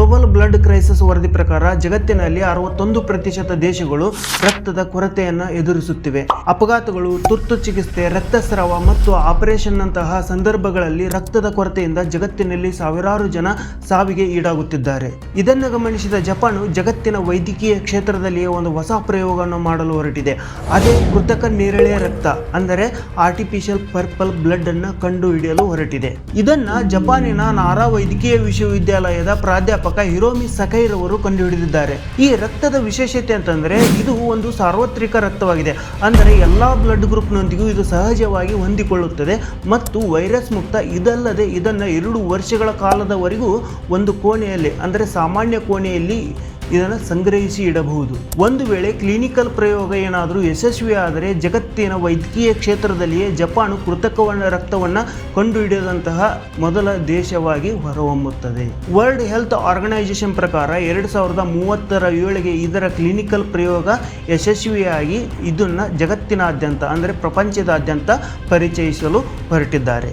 Global blood crisis ವರದಿ ಪ್ರಕಾರ ಜಗತ್ತಿನಲ್ಲಿ ಅರವತ್ತೊಂದು ಪ್ರತಿಶತ ದೇಶಗಳು ರಕ್ತದ ಕೊರತೆಯನ್ನು ಎದುರಿಸುತ್ತಿವೆ. ಅಪಘಾತಗಳು, ತುರ್ತು ಚಿಕಿತ್ಸೆ, ರಕ್ತಸ್ರಾವ ಮತ್ತು ಆಪರೇಷನ್ ನಂತಹ ಸಂದರ್ಭಗಳಲ್ಲಿ ರಕ್ತದ ಕೊರತೆಯಿಂದ ಜಗತ್ತಿನಲ್ಲಿ ಸಾವಿರಾರು ಜನ ಸಾವಿಗೆ ಈಡಾಗುತ್ತಿದ್ದಾರೆ. ಇದನ್ನು ಗಮನಿಸಿದ ಜಪಾನು ಜಗತ್ತಿನ ವೈದ್ಯಕೀಯ ಕ್ಷೇತ್ರದಲ್ಲಿಯೇ ಒಂದು ಹೊಸ ಪ್ರಯೋಗವನ್ನು ಮಾಡಲು ಹೊರಟಿದೆ. ಅದೇ ಕೃತಕ ನೇರಳೆ ರಕ್ತ, ಅಂದರೆ ಆರ್ಟಿಫಿಷಿಯಲ್ ಪರ್ಪಲ್ ಬ್ಲಡ್ ಅನ್ನು ಕಂಡುಹಿಡಿಯಲು ಹೊರಟಿದೆ. ಇದನ್ನ ಜಪಾನಿನ ನಾರಾ ವೈದ್ಯಕೀಯ ವಿಶ್ವವಿದ್ಯಾಲಯದ ಪ್ರಾಧ್ಯಾಪಕ ಹಿರೋಮಿ ಸಕೈರ್ ಅವರು ಕಂಡುಹಿಡಿದಿದ್ದಾರೆ ಈ ರಕ್ತದ ವಿಶೇಷತೆ ಅಂತಂದ್ರೆ ಇದು ಒಂದು ಸಾರ್ವತ್ರಿಕ ರಕ್ತವಾಗಿದೆ. ಅಂದರೆ ಎಲ್ಲಾ ಬ್ಲಡ್ ಗ್ರೂಪ್ನೊಂದಿಗೂ ಇದು ಸಹಜವಾಗಿ ಹೊಂದಿಕೊಳ್ಳುತ್ತದೆ. ಮತ್ತು ವೈರಸ್ ಮುಕ್ತ ಇದಲ್ಲದೆ ಇದನ್ನು ಎರಡು ವರ್ಷಗಳ ಕಾಲದವರೆಗೂ ಒಂದು ಕೋಣೆಯಲ್ಲಿ, ಅಂದರೆ ಸಾಮಾನ್ಯ ಕೋಣೆಯಲ್ಲಿ ಇದನ್ನು ಸಂಗ್ರಹಿಸಿ ಇಡಬಹುದು. ಒಂದು ವೇಳೆ ಕ್ಲಿನಿಕಲ್ ಪ್ರಯೋಗ ಏನಾದರೂ ಯಶಸ್ವಿಯಾದರೆ ಜಗತ್ತಿನ ವೈದ್ಯಕೀಯ ಕ್ಷೇತ್ರದಲ್ಲಿಯೇ ಜಪಾನು ಕೃತಕವನ್ನ ರಕ್ತವನ್ನು ಕಂಡುಹಿಡಿದಂತಹ ಮೊದಲ ದೇಶವಾಗಿ ಹೊರಹೊಮ್ಮುತ್ತದೆ. ವರ್ಲ್ಡ್ ಹೆಲ್ತ್ ಆರ್ಗನೈಸೇಷನ್ ಪ್ರಕಾರ ಎರಡು ಸಾವಿರದ ಮೂವತ್ತರ ಏಳಿಗೆ ಇದರ ಕ್ಲಿನಿಕಲ್ ಪ್ರಯೋಗ ಯಶಸ್ವಿಯಾಗಿ ಇದನ್ನು ಜಗತ್ತಿನಾದ್ಯಂತ, ಅಂದರೆ ಪ್ರಪಂಚದಾದ್ಯಂತ ಪರಿಚಯಿಸಲು ಹೊರಟಿದ್ದಾರೆ.